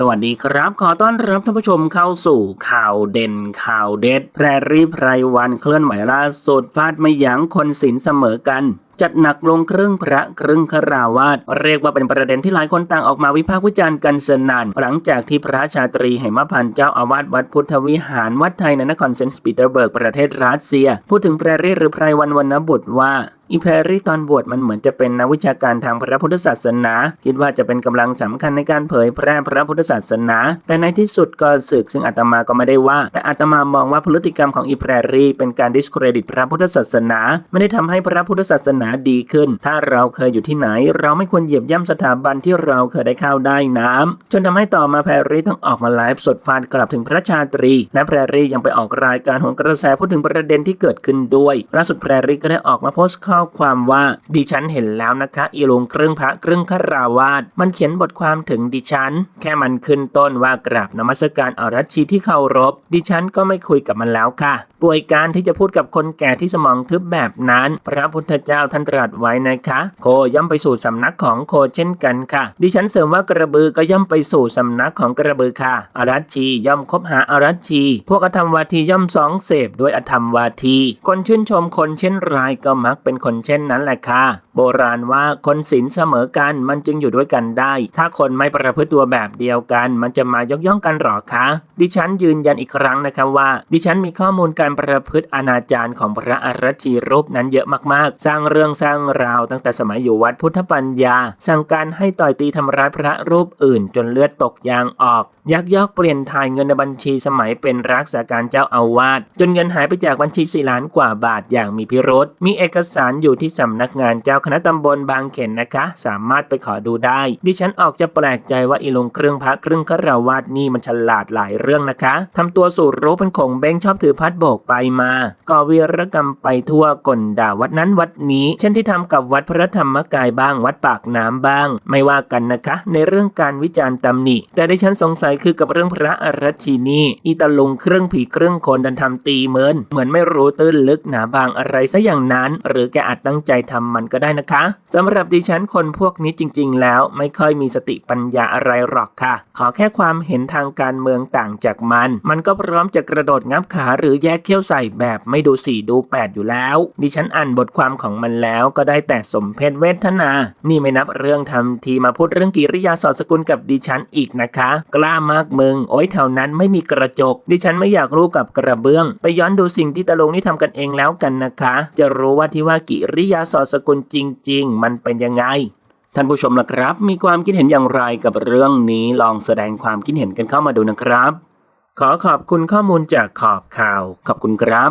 สวัสดีครับ ขอต้อนรับท่านผู้ชมเข้าสู่ข่าวเด่นข่าวเด็ดแพรรีไพรวันเคลื่อนไหวล่าสุดฟาดไม่ยั้งคนศีลเสมอกันจัดหนักลงครึ่งพระครึ่งคราวาสเรียกว่าเป็นประเด็นที่หลายคนต่างออกมาวิพากษ์วิจารณ์กันสนั่นหลังจากที่พระชาตรีเหมพันธ์เจ้าอาวาสวัดพุทธวิหารวัดไทยในนครเซนต์ปีเตอร์เบิร์กประเทศรัสเซีย พูดถึงแพรรีหรือไพรวันวรรณบุตรว่า อีแพรรี่ตอนบวชมันเหมือนจะเป็นนักวิชาการทางพระพุทธศาสนา คิดว่าจะเป็นกำลังสำคัญในการเผยแพร่พระพุทธศาสนา แต่ในที่สุดก็สึกซึ่งอาตมาก็ไม่ได้ว่า แต่อาตมามองว่าพฤติกรรมของอีแพรรี่เป็นการดิสเครดิตพระพุทธศาสนา ไม่ได้ทำให้พระพุทธศาสนาดีขึ้น ถ้าเราเคยอยู่ที่ไหน เราไม่ควรเหยียบย่ำสถาบันที่เราเคยได้เข้าได้น้ำจนทำให้ต่อมาแพรรี่ต้องออกมาไลฟ์สดฟาดกลับถึงพระชาตรี และแพรรี่ยังไปออกรายการหนกระแสพูดถึงประเด็นที่เกิดขึ้นด้วยล่าสุดแพรรี่ก็ได้ออกมาโพสต์ข้อความว่า ดิฉันเห็นแล้วนะคะ อีลงครึ่งพระครึ่งคราวาสมันเขียนบทความถึงดิฉัน แค่มันขึ้นต้นว่ากราบนมัสการอรัชชีที่เคารพ ดิฉันก็ไม่คุยกับมันแล้วค่ะ ป่วยการที่จะพูดกับคนแก่ที่สมองทึบแบบนั้น พระพุทธเจ้าท่านตรัสไว้นะคะ โคย่อมไปสู่สำนักของโคเช่นกันค่ะ ดิฉันเสริมว่ากระบือก็ย่อมไปสู่สำนักของกระบือค่ะอรัชชีย่อมคบหาอรัชชี พวกอธรรมวาทีย่อมสองเสพด้วยอธรรมวาที คนชื่นชมคนเช่นไรก็มักเป็นคนเช่นนั้นแหละค่ะ โบราณว่าคนศีลเสมอกันมันจึงอยู่ด้วยกันได้ ถ้าคนไม่ประพฤติตัวแบบเดียวกัน มันจะมายกย่องกันหรอคะ ดิฉันยืนยันอีกครั้งนะคะว่า ดิฉันมีข้อมูลการประพฤติอนาจารของพระอรชีรูปนั้นเยอะมากๆ สร้างเรื่องสร้างราวตั้งแต่สมัยอยู่วัดพุทธปัญญา สั่งการให้ต่อยตีทำร้ายพระรูปอื่น จนเลือดตกยางออก ยักยอกเปลี่ยนถ่ายเงินในบัญชีสมัยเป็นรักษาการเจ้าอาวาสจนเงินหายไปจากบัญชีสี่ล้านกว่าบาทอย่างมีพิรุษมีเอกสารอยู่ที่สำนักงานเจ้าคณะตำบลบางเขนนะคะ สามารถไปขอดูได้ ดิฉันออกจะแปลกใจว่าอีลงเครื่องพระเครื่องคาราวาสนี่มันฉลาดหลายเรื่องนะคะทำตัวสู่รู้เป็นของเบ้งชอบถือพัดโบกไปมาก่อวีรกรรมไปทั่วกลด่าวัดนั้นวัดนี้เช่นที่ทำกับวัดพระธรรมกายบ้างวัดปากน้ำบ้าง ไม่ว่ากันนะคะ ในเรื่องการวิจารณ์ตำหนิ แต่ดิฉันสงสัยคือกับเรื่องพระอรชีนีอีตาลุงเครื่องผีเครื่องคนดันทำตีเหมือนเหมือนไม่รู้ตื้นลึกหนาบางอะไรซะอย่างนั้น หรือแกอาจตั้งใจทำมันก็ได้นะคะสำหรับดิฉันคนพวกนี้จริง ๆ แล้วไม่ค่อยมีสติปัญญาอะไรหรอกค่ะ ขอแค่ความเห็นทางการเมืองต่างจากมัน มันก็พร้อมจะกระโดดงับขาหรือแยกเขี้ยวใส่แบบไม่ดูสี่ดูแปดอยู่แล้ว ดิฉันอ่านบทความของมันแล้วก็ได้แต่สมเพชเวทนา นี่ไม่นับเรื่องทำทีมาพูดเรื่องกิริยาสอดสกุลกับดิฉันอีกนะคะ กล้ามากมึง โอ้ยแถวนั้นไม่มีกระจก ดิฉันไม่อยากรู้กับกระเบื้อง ไปย้อนดูสิ่งที่ตะลงนี่ทำกันเองแล้วกันนะคะ จะรู้ว่าที่ว่ากิริยาสอดสกุลจริงริง ๆ มันเป็นยังไง ท่านผู้ชมล่ะครับ มีความคิดเห็นอย่างไรกับเรื่องนี้ลองแสดงความคิดเห็นกันเข้ามาดูนะครับ ขอขอบคุณข้อมูลจากขอบข่าว ขอบคุณครับ